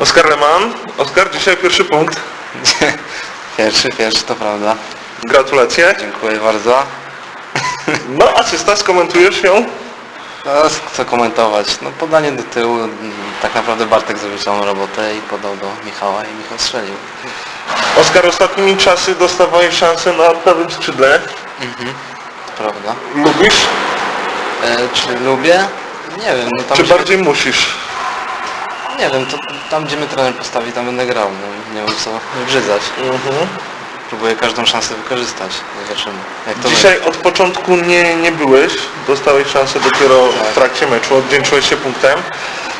Oskar Leman. Oskar, dzisiaj pierwszy punkt. Pierwszy, pierwszy, to prawda. Gratulacje. Dziękuję bardzo. No, asysta, skomentujesz ją? No, co komentować? No podanie do tyłu, tak naprawdę Bartek zrobił całą robotę i podał do Michała i Michał strzelił. Oskar, ostatnimi czasy dostawałeś szansę na prawym skrzydle. Mhm, to prawda. Lubisz? E, czy lubię? Nie wiem, no tam Czy gdzie, bardziej musisz? Nie wiem, to tam gdzie mnie trener postawi, tam będę grał. No, nie mam co wybrzydzać. Mhm. Próbuję każdą szansę wykorzystać. Zobaczymy. Jak to Dzisiaj od początku nie, nie byłeś, dostałeś szansę dopiero w Tak. trakcie meczu, odwdzięczyłeś się punktem.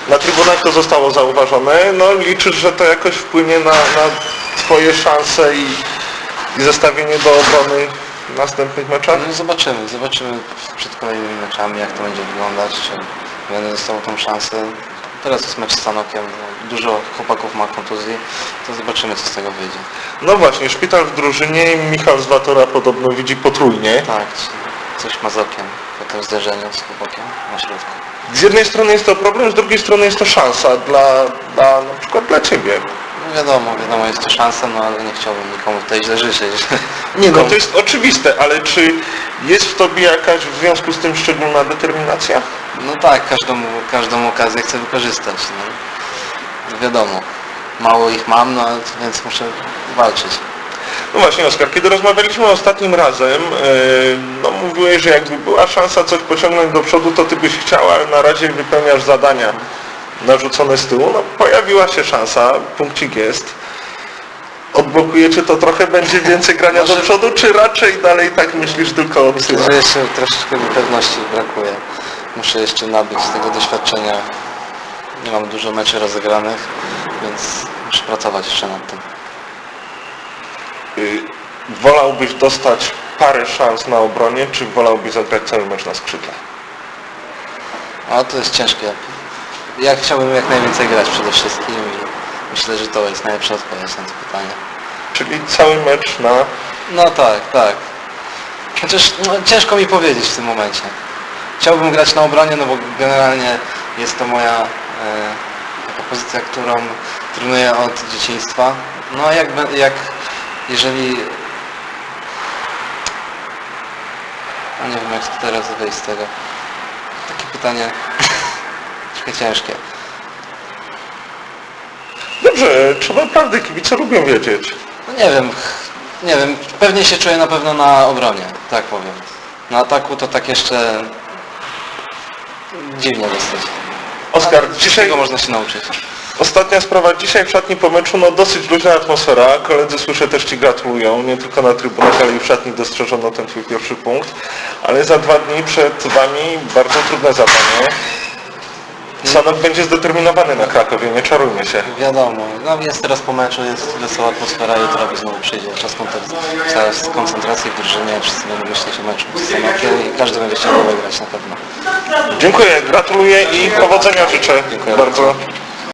Na trybunach to zostało zauważone, no liczysz, że to jakoś wpłynie na, na Twoje szanse i, i zestawienie do obrony w następnych meczach? No zobaczymy, zobaczymy przed kolejnymi meczami jak to będzie wyglądać, czy będę dostał tą szansę. Teraz jest mecz z Stanokiem, no, dużo chłopaków ma kontuzji, to zobaczymy co z tego wyjdzie. No właśnie, szpital w drużynie, Michał z Watora podobno widzi potrójnie. Tak, coś ma z okiem, potem zderzenie z chłopakiem na środku. Z jednej strony jest to problem, z drugiej strony jest to szansa dla, dla na przykład dla Ciebie. No wiadomo, wiadomo jest to szansa, no ale nie chciałbym nikomu tutaj źle życzyć. Nie no, to jest oczywiste, ale czy jest w Tobie jakaś w związku z tym szczególna determinacja? No tak, każdą, każdą okazję chcę wykorzystać. No. Wiadomo, mało ich mam, no więc muszę walczyć. No właśnie Oskar, kiedy rozmawialiśmy ostatnim razem, yy, no mówiłeś, że jakby była szansa coś pociągnąć do przodu, to Ty byś chciał, ale na razie wypełniasz zadania narzucone z tyłu. No pojawiła się szansa, punkcik jest. Odblokujecie to trochę, będzie więcej grania do przodu, czy raczej dalej tak myślisz tylko o Myślę, że jeszcze troszeczkę mi pewności brakuje. Muszę jeszcze nabyć tego doświadczenia. Nie mam dużo meczy rozegranych, więc muszę pracować jeszcze nad tym. Yy, wolałbyś dostać parę szans na obronie, czy wolałbyś zagrać cały mecz na skrzydle? A to jest ciężkie. Ja chciałbym jak najwięcej grać przede wszystkim i myślę, że to jest najlepsza odpowiedź na to pytanie. Czyli cały mecz na... No tak, tak. Chociaż no, ciężko mi powiedzieć w tym momencie. Chciałbym grać na obronie, no bo generalnie jest to moja e, taka pozycja, którą trenuję od dzieciństwa. No a jak, jak jeżeli... No nie wiem jak to teraz wyjść z tego. Takie pytanie trochę ciężkie. Dobrze, trzeba prawdy, kibice lubią wiedzieć. No nie wiem, nie wiem, pewnie się czuję na pewno na obronie, tak powiem. Na ataku to tak jeszcze dziwnie dosyć. Oskar, Ale dzisiaj Wszystkiego można się nauczyć. ostatnia sprawa, dzisiaj w szatni po meczu, no dosyć luźna atmosfera, koledzy słyszę też Ci gratulują, nie tylko na trybunach, ale i w szatni dostrzeżono ten Twój pierwszy punkt, ale za dwa dni przed Wami bardzo trudne zadanie. Sanok będzie zdeterminowany na Krakowie, nie czarujmy się. Wiadomo, no jest teraz po meczu, jest wesoła atmosfera, jutro znowu przyjdzie czas, koncentracji w drużynie, wszyscy będą myśleć o meczu z Sanokiem i każdy będzie chciał wygrać na pewno. Dziękuję, gratuluję i powodzenia życzę Dziękuję bardzo.